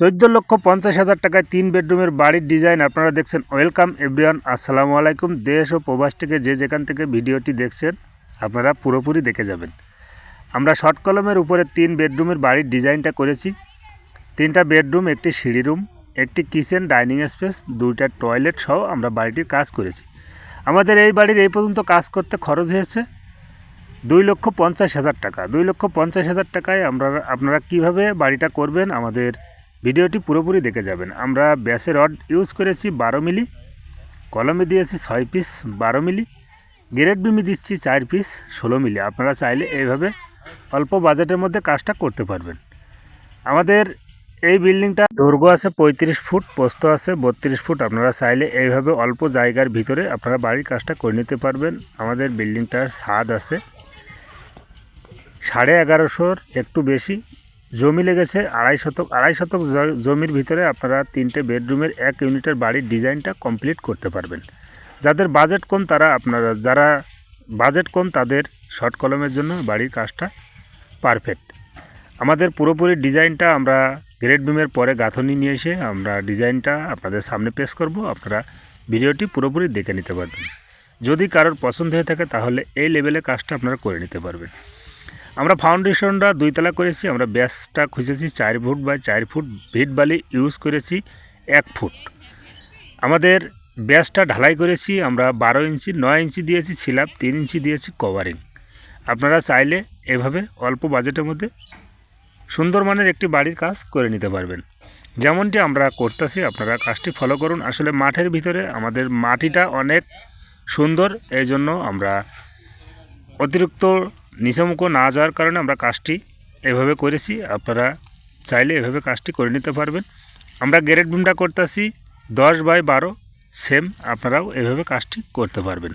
চোদ্দ লক্ষ পঞ্চাশ হাজার টাকায় তিন বেডরুমের বাড়ির ডিজাইন আপনারা দেখছেন। ওয়েলকাম এভরিওয়ান, আসসালামু আলাইকুম। দেশ ও প্রবাস থেকে যে যেখান থেকে ভিডিওটি দেখছেন, আপনারা পুরোপুরি দেখে যাবেন। আমরা শর্ট কলমের উপরে তিন বেডরুমের বাড়ির ডিজাইনটা করেছি। তিনটা বেডরুম, একটি সিঁড়ি রুম, একটি কিচেন, ডাইনিং স্পেস, দুইটা টয়লেট সহ আমরা বাড়িটির কাজ করেছি। আমাদের এই বাড়ির এই পর্যন্ত কাজ করতে খরচ হয়েছে দুই লক্ষ পঞ্চাশ হাজার টাকা। দুই লক্ষ পঞ্চাশ হাজার টাকায় আমরা, আপনারা কীভাবে বাড়িটা করবেন, আমাদের ভিডিওটি পুরোপুরি দেখে যাবেন। আমরা ব্যাসের রড ইউজ করেছি বারো মিলি, কলমে দিয়েছি ছয় পিস বারো মিলি, গ্রেড বিমি দিচ্ছি চার পিস ষোলো মিলি। আপনারা চাইলে এইভাবে অল্প বাজেটের মধ্যে কাজটা করতে পারবেন। আমাদের এই বিল্ডিংটা দৈর্ঘ্য আছে পঁয়ত্রিশ ফুট, পোস্ত আছে বত্রিশ ফুট। আপনারা চাইলে এইভাবে অল্প জায়গার ভিতরে আপনারা বাড়ির কাজটা করে নিতে পারবেন। আমাদের বিল্ডিংটার ছাদ আছে সাড়ে এগারোশোর একটু বেশি। জমি লেগেছে আড়াই শতক আড়াই শতক জমির ভিতরে আপনারা তিনটে বেডরুমের এক ইউনিটের বাড়ির ডিজাইনটা কমপ্লিট করতে পারবেন। যাদের বাজেট কম তারা আপনারা, যারা বাজেট কম তাদের শর্ট কলমের জন্য বাড়ির কাজটা পারফেক্ট। আমাদের পুরোপুরি ডিজাইনটা আমরা গ্রেড বিমের পরে গাঁথনি নিয়ে এসে আমরা ডিজাইনটা আপনাদের সামনে পেশ করব, আপনারা ভিডিওটি পুরোপুরি দেখে নিতে পারবেন। যদি কারোর পছন্দ হয়ে থাকে তাহলে এই লেভেলে কাজটা আপনারা করে নিতে পারবেন। আমরা ফাউন্ডেশনটা দুইতলা করেছি, আমরা ব্যাসটা খুঁজেছি চার ফুট বাই চার ফুট ভিট বালি ইউজ করেছি এক ফুট। আমাদের ব্যাসটা ঢালাই করেছি, আমরা বারো ইঞ্চি, নয় ইঞ্চি দিয়েছি সিলাপ তিন ইঞ্চি দিয়েছি কভারিং আপনারা চাইলে এভাবে অল্প বাজেটের মধ্যে সুন্দর মানের একটি বাড়ির কাজ করে নিতে পারবেন। যেমনটি আমরা করতেছি, আপনারা কাজটি ফলো করুন। আসলে মাঠের ভিতরে আমাদের মাটিটা অনেক সুন্দর এই জন্য আমরা অতিরিক্ত নিচমুখ না যাওয়ার কারণে আমরা কাজটি এভাবে করেছি। আপনারা চাইলে এভাবে কাজটি করে নিতে পারবেন। আমরা গ্রেড বিমটা করতেছি, দশ বাই বারো সেম আপনারাও এভাবে কাজটি করতে পারবেন।